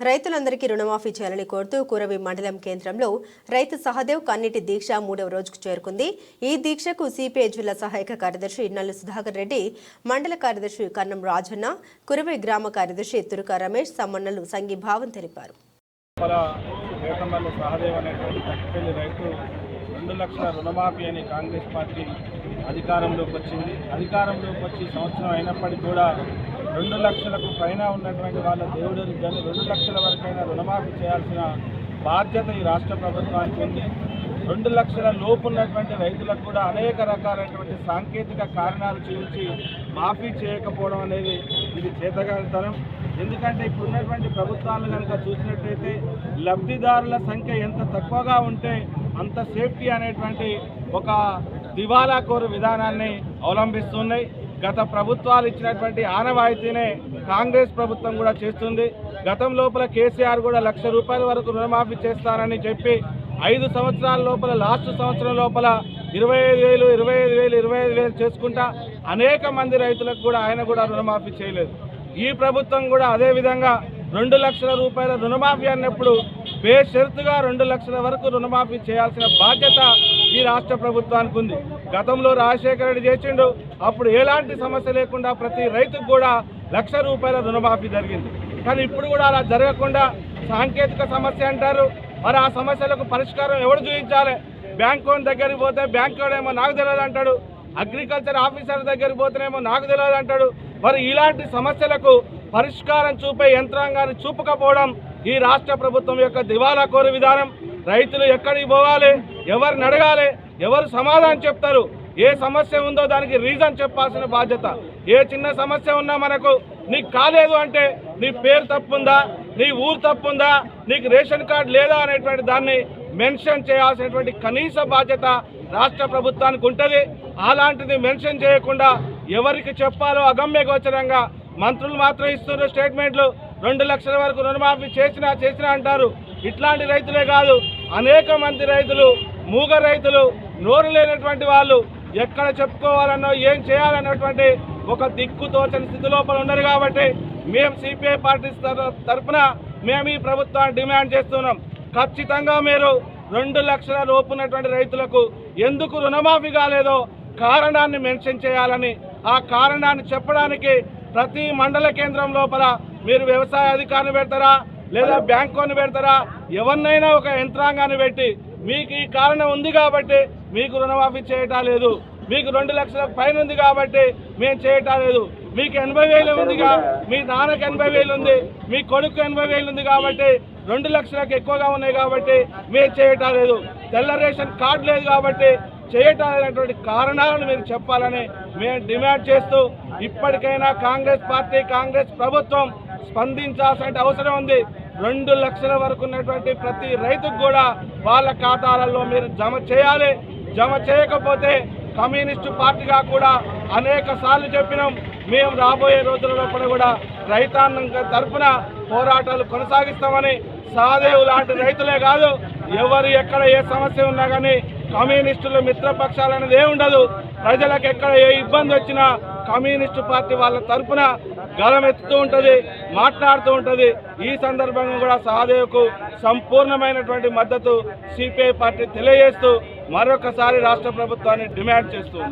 రైతులందరికీ రుణమాఫీ చేయాలని కోరుతూ కురవి మండలం కేంద్రంలో రైతు సహదేవ్ కన్నిటి దీక్ష మూడవ రోజుకు చేరుకుంది. ఈ దీక్షకు సిపిఐ జిల్లా సహాయక కార్యదర్శి నల్లు సుధాకర్ రెడ్డి మండల కార్యదర్శి కన్నం రాజన్న కురవి గ్రామ కార్యదర్శి తురుక రమేష్ సమ్మన్నలు సంఘీభావం తెలిపారు. రెండు లక్షల రుణమాఫీ అని కాంగ్రెస్ పార్టీ అధికారంలోకి వచ్చింది. అధికారంలోకి వచ్చి సంవత్సరం అయినప్పటికీ కూడా రెండు లక్షలకు పైన ఉన్నటువంటి వాళ్ళ దేవుడికి కానీ రెండు లక్షల వరకైనా రుణమాఫీ చేయాల్సిన బాధ్యత ఈ రాష్ట్ర ప్రభుత్వానికి ఉంది. రెండు లక్షల లోపు ఉన్నటువంటి రైతులకు కూడా అనేక రకాలైనటువంటి సాంకేతిక కారణాలు చూపించి మాఫీ చేయకపోవడం అనేది ఇది చేతగానితనం. ఎందుకంటే ఇప్పుడు ఉన్నటువంటి ప్రభుత్వాలు కనుక చూసినట్లయితే లబ్ధిదారుల సంఖ్య ఎంత తక్కువగా ఉంటే అంత సేఫ్టీ అనేటువంటి ఒక దివాలా కోరు విధానాన్ని అవలంబిస్తున్నాయి. గత ప్రభుత్వాలు ఇచ్చినటువంటి ఆనవాయితీనే కాంగ్రెస్ ప్రభుత్వం కూడా చేస్తుంది. గతం లోపల కేసీఆర్ కూడా లక్ష రూపాయల వరకు రుణమాఫీ చేస్తారని చెప్పి ఐదు సంవత్సరాల లోపల లాస్ట్ సంవత్సరం లోపల ఇరవై ఐదు వేలు ఇరవై ఐదు వేలు ఇరవై ఐదు వేలు చేసుకుంటా అనేక మంది రైతులకు కూడా ఆయన కూడా రుణమాఫీ చేయలేదు. ఈ ప్రభుత్వం కూడా అదే విధంగా రెండు లక్షల రూపాయల రుణమాఫీ అన్నప్పుడు బేషరతుగా రెండు లక్షల వరకు రుణమాఫీ చేయాల్సిన బాధ్యత ఈ రాష్ట్ర ప్రభుత్వానికి ఉంది. గతంలో రాజశేఖర రెడ్డి చేసిండు. అప్పుడు ఎలాంటి సమస్య లేకుండా ప్రతి రైతుకు కూడా లక్ష రూపాయల రుణమాఫీ జరిగింది. కానీ ఇప్పుడు కూడా అలా జరగకుండా సాంకేతిక సమస్య అంటారు. మరి ఆ సమస్యలకు పరిష్కారం ఎవరు చూపించాలి? బ్యాంక్ దగ్గరికి పోతే బ్యాంక్ ఏమో నాకు తెలియదు అంటాడు. అగ్రికల్చర్ ఆఫీసర్ దగ్గరికి పోతేనేమో నాకు తెలియదు అంటాడు. మరి ఇలాంటి సమస్యలకు పరిష్కారం చూపే యంత్రాంగాన్ని చూపకపోవడం ఈ రాష్ట్ర ప్రభుత్వం యొక్క దివాలా కోరు విధానం. రైతులు ఎక్కడికి పోవాలి? ఎవరిని అడగాలి? ఎవరు సమాధానం చెప్తారు? ఏ సమస్య ఉందో దానికి రీజన్ చెప్పాల్సిన బాధ్యత. ఏ చిన్న సమస్య ఉన్నా మనకు నీకు కాలేదు అంటే నీ పేరు తప్పుందా? నీ ఊరు తప్పుందా? నీకు రేషన్ కార్డు లేదా అనేటువంటి దాన్ని మెన్షన్ చేయాల్సినటువంటి కనీస బాధ్యత రాష్ట్ర ప్రభుత్వానికి ఉంటుంది. అలాంటిది మెన్షన్ చేయకుండా ఎవరికి చెప్పాలో అగమ్య గోచరంగా మంత్రులు మాత్రం ఇస్తున్న స్టేట్మెంట్లు. రెండు లక్షల వరకు రుణమాఫీ చేసినా చేసినా అంటారు. ఇట్లాంటి రైతులే కాదు అనేక మంది రైతులు మూగ రైతులు నోరు లేనటువంటి వాళ్ళు ఎక్కడ చెప్పుకోవాలన్నో ఏం చేయాలన్నటువంటి ఒక దిక్కు తోచని స్థితి లోపల ఉన్నారు కాబట్టి మేము సిపిఐ పార్టీ తర- తరపున మేము ఈ ప్రభుత్వాన్ని డిమాండ్ చేస్తున్నాం. ఖచ్చితంగా మీరు రెండు లక్షల లోపున్నటువంటి రైతులకు ఎందుకు రుణమాఫీ కాలేదో కారణాన్ని మెన్షన్ చేయాలని ఆ కారణాన్ని చెప్పడానికి ప్రతి మండల కేంద్రం లోపల మీరు వ్యవసాయ అధికారిని పెడతారా? లేదా బ్యాంకుని పెడతారా? ఎవరినైనా ఒక యంత్రాంగాన్ని పెట్టి మీకు ఈ కారణం ఉంది కాబట్టి మీకు రుణమాఫీ చేయటం లేదు. మీకు రెండు లక్షల పైన ఉంది కాబట్టి మేము చేయటం లేదు. మీకు ఎనభై వేలు ఉందిగా మీ నాన్నకి ఎనభై వేలు ఉంది మీ కొడుకు ఎనభై వేలు ఉంది కాబట్టి రెండు లక్షలకు ఎక్కువగా ఉన్నాయి కాబట్టి మేము చేయటం లేదు. తెల్ల రేషన్ కార్డు లేదు కాబట్టి చేయటం లేనటువంటి కారణాలను మీరు చెప్పాలని మేము డిమాండ్ చేస్తూ ఇప్పటికైనా కాంగ్రెస్ పార్టీ కాంగ్రెస్ ప్రభుత్వం స్పందించాల్సిన అవసరం ఉంది. రెండు లక్షల వరకు ఉన్నటువంటి ప్రతి రైతుకు కూడా వాళ్ళ ఖాతాలలో మీరు జమ చేయాలి. జమ చేయకపోతే కమ్యూనిస్టు పార్టీగా కూడా అనేక సార్లు చెప్పినాం. మేము రాబోయే రోజులలో కూడా రైతాంగం తరఫున పోరాటాలు కొనసాగిస్తామని. సాదేవు లాంటి రైతులే కాదు ఎవరు ఎక్కడ ఏ సమస్య ఉన్నా కానీ కమ్యూనిస్టులు మిత్రపక్షాలు అనేది ఏ ఉండదు ప్రజలకు ఎక్కడ ఏ ఇబ్బంది వచ్చినా కమ్యూనిస్టు పార్టీ వాళ్ళ తరఫున గలమెత్తుతూ ఉంటుంది మాట్లాడుతూ ఉంటుంది. ఈ సందర్భంగా కూడా సహదేవ్కు సంపూర్ణమైనటువంటి మద్దతు సిపిఐ పార్టీ తెలియజేస్తూ మరొకసారి రాష్ట్ర ప్రభుత్వాన్ని డిమాండ్ చేస్తుంది